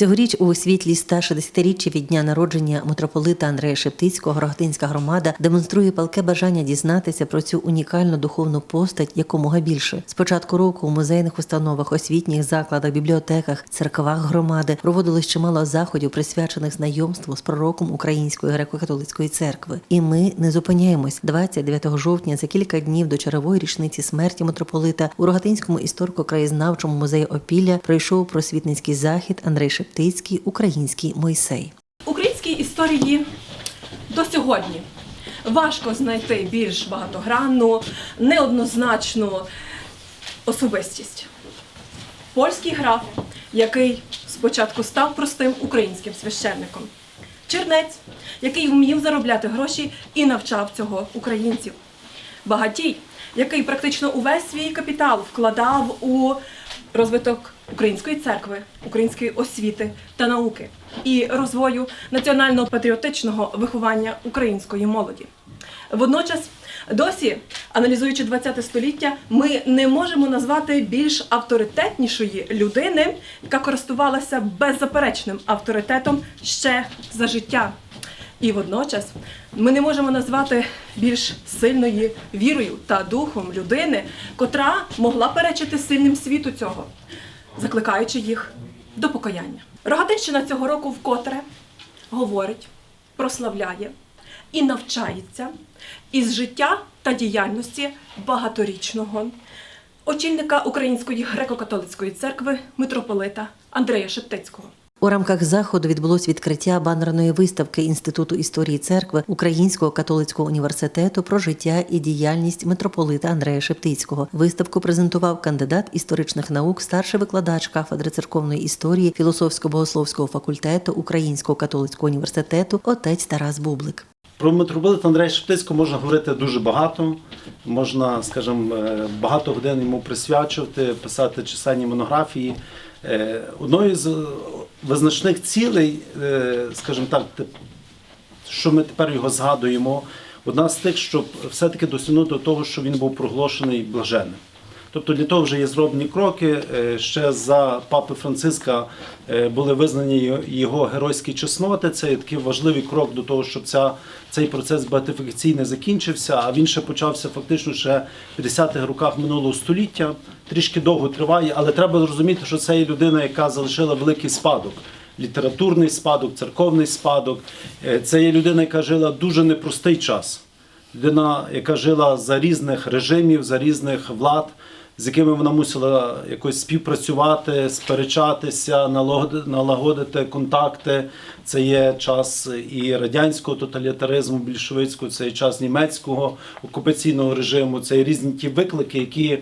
Цьогоріч у світлі 160-річчя від дня народження митрополита Андрея Шептицького Рогатинська громада демонструє палке бажання дізнатися про цю унікальну духовну постать якомога більше. З початку року у музейних установах, освітніх закладах, бібліотеках, церквах громади проводилось чимало заходів, присвячених знайомству з пророком Української греко-католицької церкви. І ми не зупиняємось 29 жовтня за кілька днів до чергової річниці смерті митрополита у Рогатинському історико-краєзнавчому музеї Опілля пройшов просвітницький захід Андрей Шептицький, український Мойсей. українській історії до сьогодні важко знайти більш багатогранну, неоднозначну особистість. Польський граф, який спочатку став простим українським священником. Чернець, який вмів заробляти гроші і навчав цього українців. Багатій, який практично увесь свій капітал вкладав у розвиток української церкви, української освіти та науки і розвою національно-патріотичного виховання української молоді. Водночас, досі, аналізуючи ХХ століття, ми не можемо назвати більш авторитетнішої людини, яка користувалася беззаперечним авторитетом ще за життя. І водночас ми не можемо назвати більш сильної вірою та духом людини, котра могла перечити сильним світу цього, закликаючи їх до покаяння. Рогатинщина цього року вкотре говорить, прославляє і навчається із життя та діяльності багаторічного очільника Української греко-католицької церкви митрополита Андрея Шептицького. У рамках заходу відбулось відкриття банерної виставки Інституту історії церкви Українського католицького університету про життя і діяльність митрополита Андрея Шептицького. Виставку презентував кандидат історичних наук, старший викладач кафедри церковної історії філософсько-богословського факультету Українського католицького університету отець Тарас Бублик. Про митрополита Андрея Шептицького можна говорити дуже багато. Можна, скажімо, е, багато годин йому присвячувати, писати численні монографії. Е, Одною з визначних цілей, е, скажімо так, що ми тепер його згадуємо, одна з тих, щоб все-таки досягнути того, що він був проголошений блаженним. Тобто для того вже є зроблені кроки. Е, Ще за папи Франциска е, були визнані його- геройські чесноти. Це такий важливий крок до того, щоб ця, цей процес беатифікаційний закінчився. А він ще почався фактично ще в 50-х роках минулого століття. Трішки довго триває, але треба зрозуміти, що це є людина, яка залишила великий спадок. Літературний спадок, церковний спадок. Е, Це є людина, яка жила дуже непростий час людина, яка жила за різних режимів, за різних влад, з якими вона мусила якось співпрацювати, сперечатися, налагодити контакти. Це є час і радянського тоталітаризму, більшовицького, це є час німецького окупаційного режиму, це є різні ті виклики, які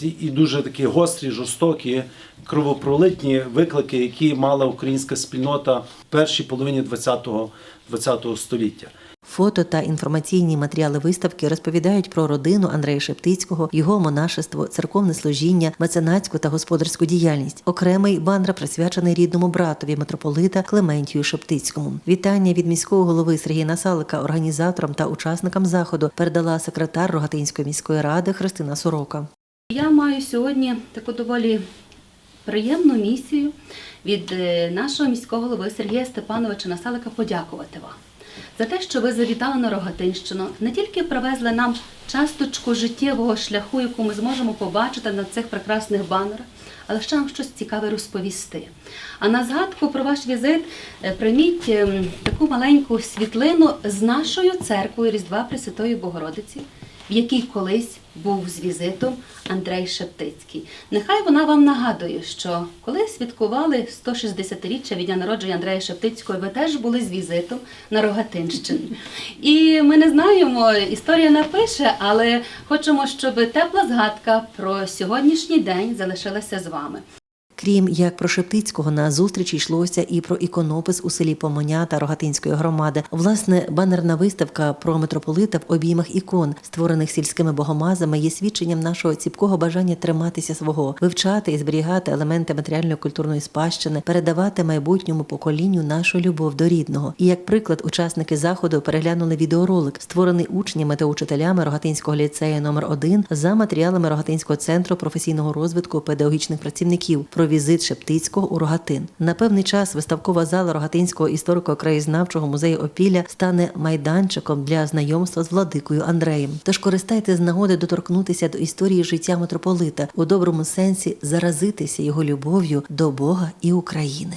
і дуже такі гострі, жорстокі, кровопролитні виклики, які мала українська спільнота в першій половині ХХ ХХ століття. Фото та інформаційні матеріали виставки розповідають про родину Андрея Шептицького, його монашество, церковне служіння, меценатську та господарську діяльність. Окремий банер присвячений рідному братові митрополита Клементію Шептицькому. Вітання від міського голови Сергія Насалика організаторам та учасникам заходу передала секретар Рогатинської міської ради Христина Сорока. Я маю сьогодні таку доволі приємну місію від е, нашого міського голови Сергія Степановича Насалика подякувати вам за те, що ви завітали на Рогатинщину, не тільки привезли нам часточку життєвого шляху, яку ми зможемо побачити на цих прекрасних банерах, але ще нам щось цікаве розповісти. А на згадку про ваш візит е, прийміть ем, таку маленьку світлину з нашою церквою Різдва Пресвятої Богородиці, в якій колись був з візитом Андрей Шептицький. Нехай вона вам нагадує, що коли святкували 160-річчя від дня народження Андрея Шептицького, ви теж були з візитом на Рогатинщині. І ми не знаємо, історія напише, але хочемо, щоб тепла згадка про сьогоднішній день залишилася з вами. Крім як про Шептицького, на зустрічі йшлося і про іконопис у селі Помоня та Рогатинської громади. Власне, банерна виставка про митрополита в обіймах ікон, створених сільськими богомазами, є свідченням нашого ціпкого бажання триматися свого, вивчати і зберігати елементи матеріальної культурної спадщини, передавати майбутньому поколінню нашу любов до рідного. І як приклад, учасники заходу переглянули відеоролик, створений учнями та учителями Рогатинського ліцею номер 1 за матеріалами Рогатинського центру професійного розвитку педагогічних працівників про візит Шептицького у Рогатин. На певний час виставкова зала Рогатинського історико-краєзнавчого музею Опілля стане майданчиком для знайомства з владикою Андреєм. Тож користайте з нагоди доторкнутися до історії життя митрополита у доброму сенсі заразитися його любов'ю до Бога і України.